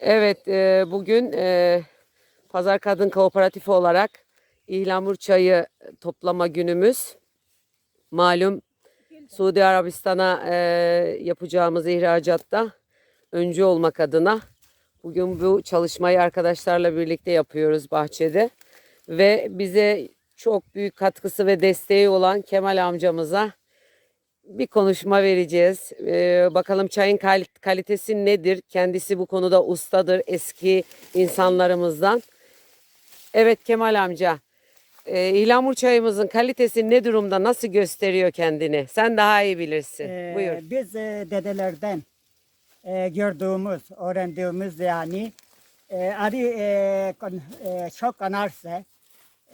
Evet, e, bugün e, Pazar Kadın Kooperatifi olarak İhlamur çayı toplama günümüz. Malum Suudi Arabistan'a e, yapacağımız ihracatta öncü olmak adına bugün bu çalışmayı arkadaşlarla birlikte yapıyoruz bahçede. Ve bize çok büyük katkısı ve desteği olan Kemal amcamıza bir konuşma vereceğiz. Ee, bakalım çayın kal- kalitesi nedir? Kendisi bu konuda ustadır eski insanlarımızdan. Evet Kemal amca. E, İhlamur çayımızın kalitesi ne durumda? Nasıl gösteriyor kendini? Sen daha iyi bilirsin. Ee, Buyur. Biz e, dedelerden e, gördüğümüz, öğrendiğimiz yani e, arı e, kon- e, çok kanarsa,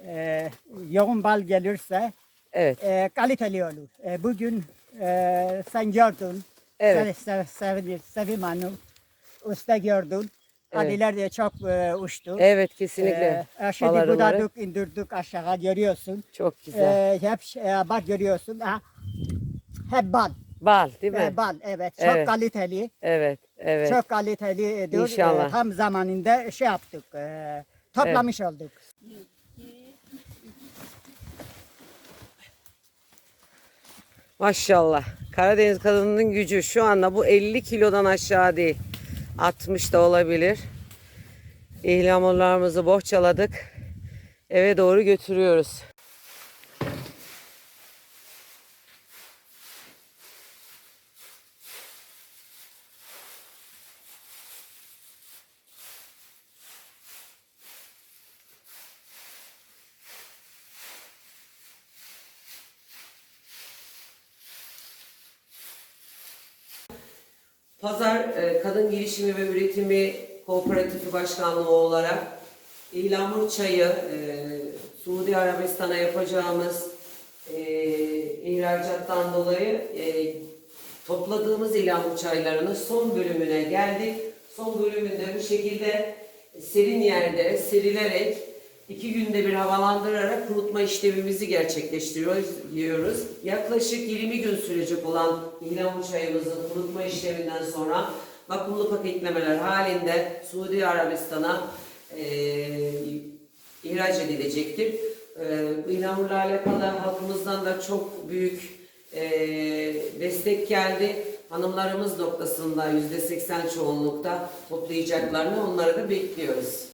e, yoğun bal gelirse Evet. e, kaliteli olur. E, bugün e, sen gördün, Evet. Sev, sev, Sevim Hanım, usta gördün. Evet. Arılar da çok e, uçtu. Evet kesinlikle. E, şimdi budadık, indirdik aşağı görüyorsun. Çok güzel. E, hep e, bak görüyorsun. Ha, hep bal. Bal değil mi? E, bal evet çok Evet. kaliteli. Evet. Evet. Çok kalitelidir. İnşallah. E, tam zamanında şey yaptık. e, toplamış olduk. Maşallah. Karadeniz kadınının gücü şu anda bu 50 kilodan aşağı değil. 60 da olabilir. İhlamurlarımızı bohçaladık. Eve doğru götürüyoruz. Pazar e, Kadın Girişimi ve Üretimi Kooperatifi Başkanlığı olarak İhlamur Çayı e, Suudi Arabistan'a yapacağımız e, ihracattan dolayı e, topladığımız İhlamur çaylarının son bölümüne geldik. Son bölümünde bu şekilde serin yerde serilerek iki günde bir havalandırarak kurutma işlemimizi gerçekleştiriyoruz. Yaklaşık 20 gün sürecek olan İhlamur çayımızın kurutma işleminden sonra vakumlu paketlemeler halinde Suudi Arabistan'a eee ihraç edilecektir. Bu İhlamurla alakalı halkımızdan da çok büyük eee, destek geldi. Hanımlarımız noktasında yüzde seksen çoğunlukta toplayacaklarını onları da bekliyoruz.